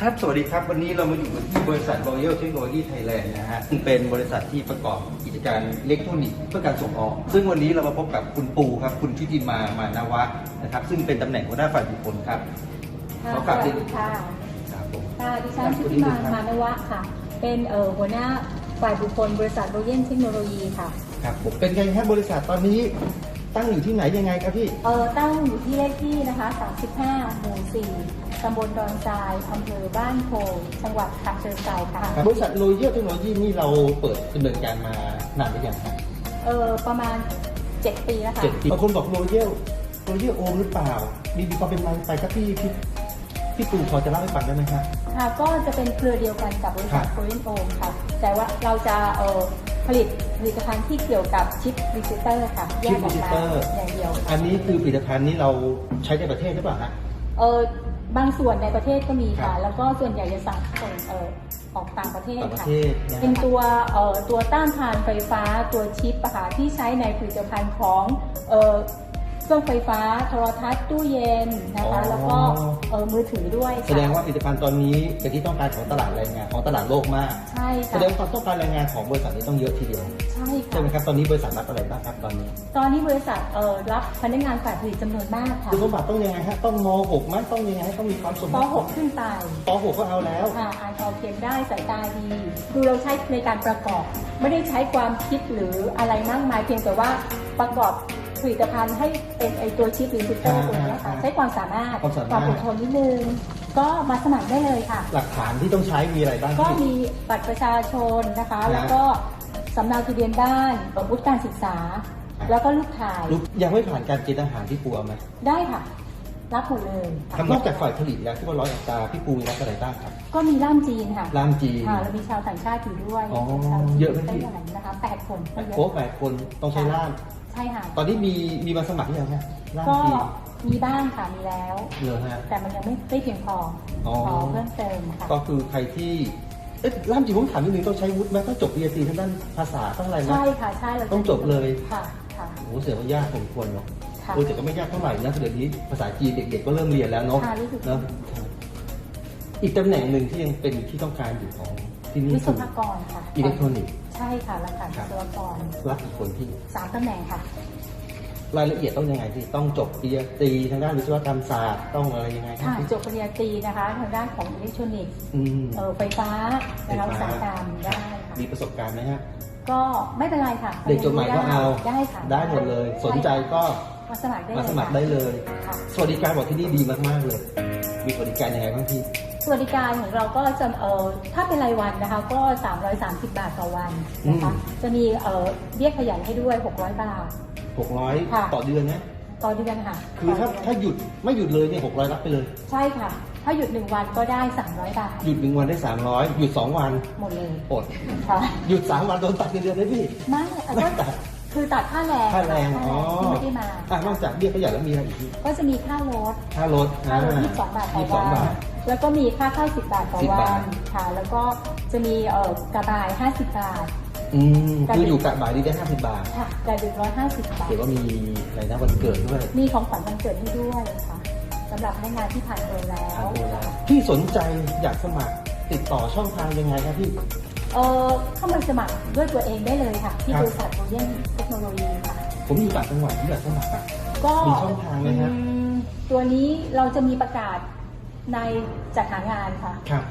ครับ สวัสดีครับ วันนี้เรามาอยู่กันที่บริษัท Royal Technology Thailand นะฮะซึ่งเป็นบริษัทที่ประกอบกิจการอิเล็กทรอนิกส์เพื่อการส่งออก ซึ่งวันนี้เรามาพบกับคุณปูครับ คุณชุติมา มานาวะนะครับ ซึ่งเป็นตำแหน่งหัวหน้าฝ่ายบุคคลครับค่ะขอสกราบวัสเรียนดีค่ะครับผมค่ะดิฉันชุติมา มานวะค่ะ เป็นเอ่อหัวหน้าฝ่ายบุคคลบริษัทโรเยนเทคโนโลยีค่ะ ครับผม เป็นไงครับบริษัทตอนนี้ตั้งอยู่ที่ไหนยังไงครับพี่ เอ่อตั้งอยู่ที่เลขที่นะคะ 35 หมู่ 4 ตำบลดอนทรายอำเภอบ้านโพจังหวัดฉะเชิงเทราค่ะ บริษัท Royal Technology นี่เราเปิดดำเนินการมานานหรือยังครับเอ่อประมาณ 7 ปีแล้วค่ะ เจ็ดปีบางคนบอก Royal Royal o หรือเปล่า มีมีความเป็นมาไปครับพี่พี่พี่ปูพอจะเล่าให้ฟังได้ไหมครับ ค่ะ ก็จะเป็นเครือเดียวกันกับบริษัทครับโคเรนโอมค่ะ แต่ว่าเราจะเอ่อผลิตผลิตภัณฑ์ที่เกี่ยวกับชิปดิจิตอร์ค่ะแยกออกมาอย่างเดียว อันนี้คือผลิตภัณฑ์นี้เราใช้ในประเทศหรือเปล่าฮะ เออ บางส่วนในประเทศก็มีครัค่ะบแล้วก็ส่วนใหญ่จะสั่งส่งเออออกต่างประเทศต่างประค่ะเทศนะเป็นฮะตัวเอ่อตัวต้านทานไฟฟ้าตัวชิปอะค่ะที่ใช้ในผลิตภัณฑ์ของ เอ่อเครื่องไฟฟ้าโทรทัศน์ตู้เย็นนะคะ แล้วก็เอ่อมือถือด้วยแสค่ะดงว่าผลิตภัณฑ์ตอนนี้เป็นที่ต้องการของตลาดแรงงานของตลาดโลกมากใช่แสค่ะดงความต้องการแรงงานของบริษัทนี้ต้องเยอะทีเดียวใช่ใช่ไหมค่ะครับตอนนี้บริษัทรับอะไรบ้างครับตอนนี้ ตอนนี้บริษัทเอ่อรับพนักงานฝ่ายผลิตจำนวนมากค่ะคุณสมบัติต้องยังไงฮะต้องม .6 ไหมต้องยังไงต้องมีความสมปบูรณ์ .6 ขึ้นไปป .6 ก็เอาแล้วค่ะอ่านออกเขียนได้สายตาดีคือเราใช้ในการประกอบ ไม่ได้ใช้ความคิดหรืออะไรมากมายเพียงแต่ว่าประกอบ ผลิตภัณฑ์ให้เป็นไอตัวชิปหรือซิปเตอร์ตัวเนี้ยค่ะใช้ความสามารถความสามารถอดทนนิดนึงก็มาสมัครได้เลยค่ะ หลักฐานที่ต้องใช้มีอะไรบ้างก็พี่มีบัตรประชาชนนะคะฮะแล้วก็สำเนาทะเบียนบ้านวุฒิการศึกษา แล้วก็ลูกถ่ายลูกยังไม่ผ่านการเกณฑ์ทหารที่ปูเอาไหมได้ค่ะรับหมดเลยครับนอกจากฝ่ายผลิตแล้วที่ว่าร้อยอัตราพี่ปูมีรับอะไรบ้างครับ ก็มีล่ามจีนค่ะล่ามจีนค่ะแล้วมีชาวต่างชาติอยู่ด้วยอ๋อชาวจีนเยอะไหมพี่ไต้หวันนะคะแปดคนก็เยโอ้อะแปดคนต้องใช้ล่าม ใช่ค่ะ ตอนนี้มีมีมาสมัครหรือยังฮะล่ามก็จีนมีบ้างค่ะมีแล้ว เหรอฮะ แต่มันยังไม่ได้เพียงพอออ ขอเพิ่มเติมค่ะ ก็คือใครที่เอ๊ะล่ามจีนผมถามนิดนึงต้องใช้วุฒิไหมต้องจบปริญญาตรีทางด้านภาษาต้องอะไรไหม ใช่ค่ะใช่เราต้องจบเลย ค่ะค่ะ โอ้โหเสียว่ายากสมควรเนาะค่ะ โอ้แต่ก็ไม่ยากเท่าไหร่นะเดี๋ยวนี้ภาษาจีนเด็กๆก็เริ่มเรียนแล้วเนาะค่ะรู้สึก เนาะอีกตำแหน่งหนึ่งที่ยังเป็นที่ต้องการอยู่ของ ที่นี่วิศคือวกรค่ะอิเล็กทรอนิกส์ ใช่ค่ะรักษาครัวิบศวกรรับกี่คนที่สามตำแหน่งค่ะ รายละเอียดต้องยังไงที่ต้องจบปริญญาตรีทางด้านวิศวกรรมศาสตร์ต้องอะไรยังไงครับค่ะจบปริญญาตรีนะคะ ทางด้านของอิเล็กทรอนิกส์อืม เอ่อไฟฟ้านะคะไฟอุตฟ้า สาหกรรมได้ค่ะมีประสบการณ์ไหมฮะ ก็ไม่เป็นไรค่ะเด็กจบใหม่ก็เอาได้ค่ะได้หมดเลย สนใจก็มาสมัครได้มาเลยสมัครค่ะได้เลย ค่ะ สวัสดิการบอกที่นี่ดีมาก ๆ เลย มีสวัสดิการยังไงบ้างพี่สวัสดิการของเราก็จะเอ่อถ้าเป็นรายวันนะคะก็ 330 บาทต่อวันนะคะอืมจะมีเอ่อเบี้ยขยันให้ด้วย 600 บาท ค่ะ 600 ต่อเดือนนะ ต่อเดือนค่ะคือถ้าต่เดืนถ้าหยุดไม่หยุดเลยเนี่ย600รับไปเลย ใช่ค่ะ ถ้าหยุด 1 วันก็ได้ 300 บาท หยุดหนึ่งวันได้ 300 หยุด 2 วันหมดเลยอดค่ะหยุด 3 วันโดนตัดเงินเดือนได้พี่ ไม่อาจไม่จะตัด คือตัดค่าแรงค่าแรงค่าอ๋อที่ไม่ได้มาอะนอกจากเบี้ยขยันแล้วมีอะไรอีกพี่ก็จะมีค่ารถค่ารถค่ารถ22บาทต่อ22วับานทแล้วก็มีค่าข้าว10บาทต่อ10วับาทนค่ะ แล้วก็จะมีเอ่อกระบาย50บาทอืมคืออยู่กะบ่ายนี้ได้50บาทค่ะรายเดือน150บาทเดี๋ยวว่ามีอะไรนะวันเกิดด้วย มีของขวัญวันเกิดให้ด้วยค่ะสำหรับพนักงานที่ผ่านโดยแล้ว พี่สนใจอยากสมัครติดต่อช่องทางยังไงครับพี่ เออเข้ามาสมัครด้วยตัวเองได้เลยค่ะ ที่ครับบริษัทโรเยนเทคโนโลยีค่ะ ผมอยู่ต่างจังหวัดที่อยากสมัครอะก็มีช่องทางไหมครับอืมตัวนี้เราจะมีประกาศในจัดหางานค่ะ ครับ